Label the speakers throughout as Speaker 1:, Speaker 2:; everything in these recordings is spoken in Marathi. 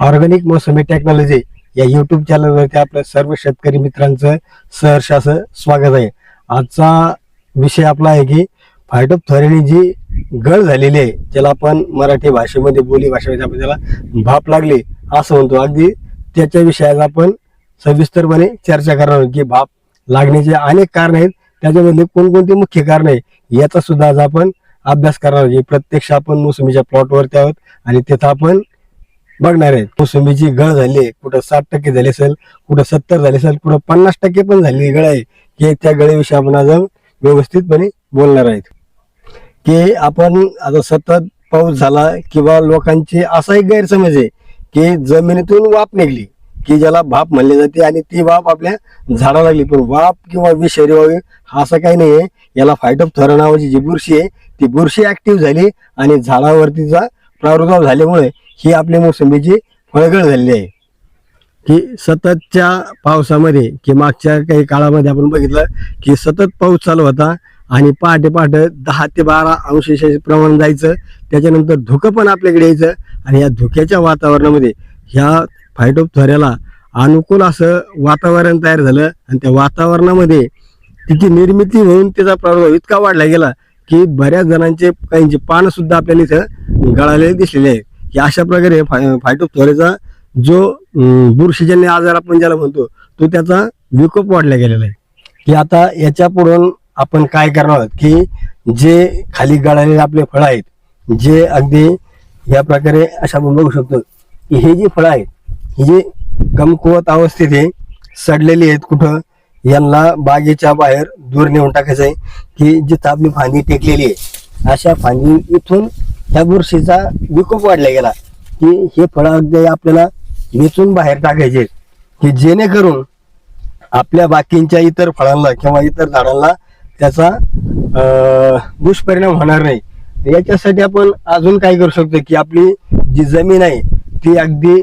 Speaker 1: ऑर्गॅनिक मोसमी टेक्नॉलॉजी या युट्यूब चॅनलवरती आपल्या सर्व शेतकरी मित्रांचं सहर्ष असं स्वागत आहे. आजचा विषय आपला आहे की फायटोथॉरिनी जी गळ झालेली आहे ज्याला आपण मराठी भाषेमध्ये बोली भाषेमध्ये आपण त्याला भाप लागली असं म्हणतो. अगदी त्याच्या विषयात आपण सविस्तरपणे चर्चा करणार आहोत की भाप लागण्याचे अनेक कारण आहेत. त्याच्यामधले कोणकोणती मुख्य कारण आहे याचा सुद्धा आज आपण अभ्यास करणार आहोत. प्रत्यक्ष आपण मोसमीच्या प्लॉटवरती आहोत आणि तिथं आपण बघणार आहेत. मोसंबीची गळ झाली आहे कुठं साठ टक्के झाली असेल कुठं सत्तर झाली असेल कुठं पन्नास टक्के पण झालेली गळ आहे. की त्या गळेविषयी आपण आज व्यवस्थितपणे बोलणार आहेत. की आपण आता सतत पाऊस झाला किंवा लोकांचे असा एक गैरसमज आहे की जमिनीतून वाफ निघली की ज्याला भाप म्हणले जाते आणि ती वाप आपल्या झाडा लागली. पण वाप किंवा विषारी व्हावी हा असं काही नाही आहे. याला फायटोप्थोरा नावाची जी बुरशी आहे ती बुरशी ऍक्टिव्ह झाली आणि झाडावरतीचा प्रादुर्भाव झाल्यामुळे ही आपली मोसंबीची फळगळ झालेली आहे. की सततच्या पावसामध्ये की मागच्या काही काळामध्ये आपण बघितलं की सतत पाऊस चालू होता आणि पहाटे पहाटे दहा ते बारा अंशाचे प्रमाण जायचं त्याच्यानंतर धुकं पण आपल्याकडे यायचं आणि या धुक्याच्या वातावरणामध्ये ह्या फायटोपथोऱ्याला अनुकूल असं वातावरण तयार झालं आणि त्या वातावरणामध्ये तिची निर्मिती होऊन त्याचा प्रभाव इतका वाढला गेला की बऱ्याच जणांचे काहींचे पानसुद्धा आपल्याला इथं गळालेले दिसलेले आहे. की अशा प्रकारे फाय फायटोप्थोऱ्याचा जो बुरशीजन्य आजार आपण ज्याला म्हणतो तो त्याचा विकोप वाढला गेलेला आहे. की आता याच्या पुढून आपण काय करणार आहोत? की जे खाली गळालेले आपले फळं आहेत जे अगदी या प्रकारे अशा आपण बघू शकतो की हे जी फळं आहेत ही जी कमकुवत अवस्थेत आहे सडलेली आहेत कुठं यांना बागेच्या बाहेर दूर नेऊन टाकायचं आहे की जिथं आपली फांदी टेकलेली आहे अशा फांदी इथून ह्या बुरशीचा विकोप वाढला गेला. की हे फळं अगदी आपल्याला वेचून बाहेर टाकायचे. की जेणेकरून आपल्या बाकींच्या इतर फळांना किंवा इतर झाडांना त्याचा दुष्परिणाम होणार नाही. याच्यासाठी आपण अजून काय करू शकतो की आपली जी जमीन आहे ती अगदी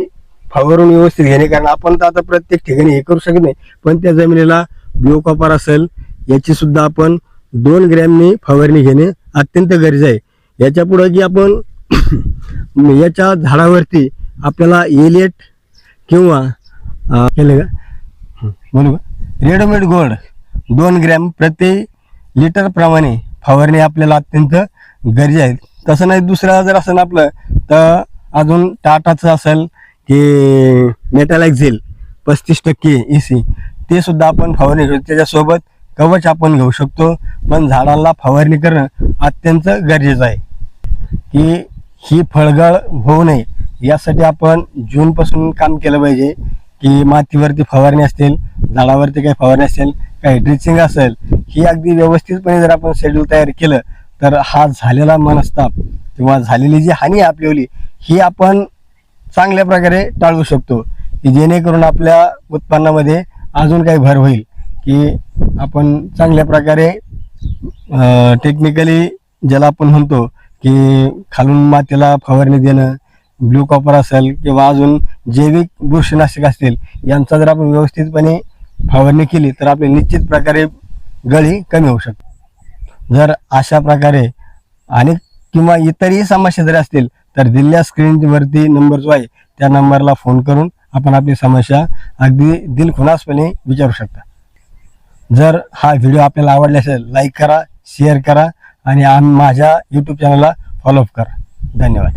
Speaker 1: फवारून व्यवस्थित घेणे. कारण आपण तर आता प्रत्येक ठिकाणी हे करू शकत नाही. पण त्या जमिनीला ब्ल्यू कॉपर असेल याची सुद्धा आपण दोन ग्रॅमनी फवारणी घेणे अत्यंत गरज आहे. याच्यापुढे की आपण याच्या झाडावरती आपल्याला एलिएट किंवा केलं का? बोलू रेडोमेड रेडीमेड दोन ग्रॅम प्रति लिटर प्रमाणे फवारणी आपल्याला अत्यंत गरजे आहेत. तसं नाही दुसरं जर असेल आपलं तर अजून टाटाचं असेल की मेटॅलॅक्झिल पस्तीस टक्के ए सी ते सुद्धा आपण फवारणी घेऊ त्याच्यासोबत कवच आपण घेऊ शकतो. पण झाडाला फवारणी करणं अत्यंत गरजेचं आहे. की ही फळगळ होऊ नये. यासाठी आपण जूनपासून काम केलं पाहिजे की मातीवरती फवारणी असतील झाडावरती काही फवारणी असेल काही ड्रिचिंग असेल ही अगदी व्यवस्थितपणे जर आपण शेड्यूल तयार केलं तर हा झालेला मनस्ताप किंवा झालेली जी हानी आपल्यावली आपली ही आपण चांगल्या प्रकारे टाळू शकतो की जेणेकरून आपल्या उत्पन्नामध्ये अजून काही भर होईल की आपण चांगल्या प्रकारे टेक्निकली ज्याला आपण म्हणतो की खालून मातीला फवारणी देणं ब्ल्यू कॉपर असेल किंवा अजून जैविक बुरशीनाशक असतील यांचा जर आपण व्यवस्थितपणे फवारणी केली तर आपली निश्चित प्रकारे गळी कमी होऊ शकते. जर अशा प्रकारे आणि किंवा इतरही समस्या जरी असतील तर दिलेल्या स्क्रीनवरती नंबर जो आहे त्या नंबरला फोन करून आपण आपली समस्या अगदी दिलखुनासपणे विचारू शकता. जर हा व्हिडिओ आपल्याला आवडला असेल लाईक करा शेअर करा आणि आम माझ्या यूट्यूब चॅनलला फॉलोअप करा. धन्यवाद.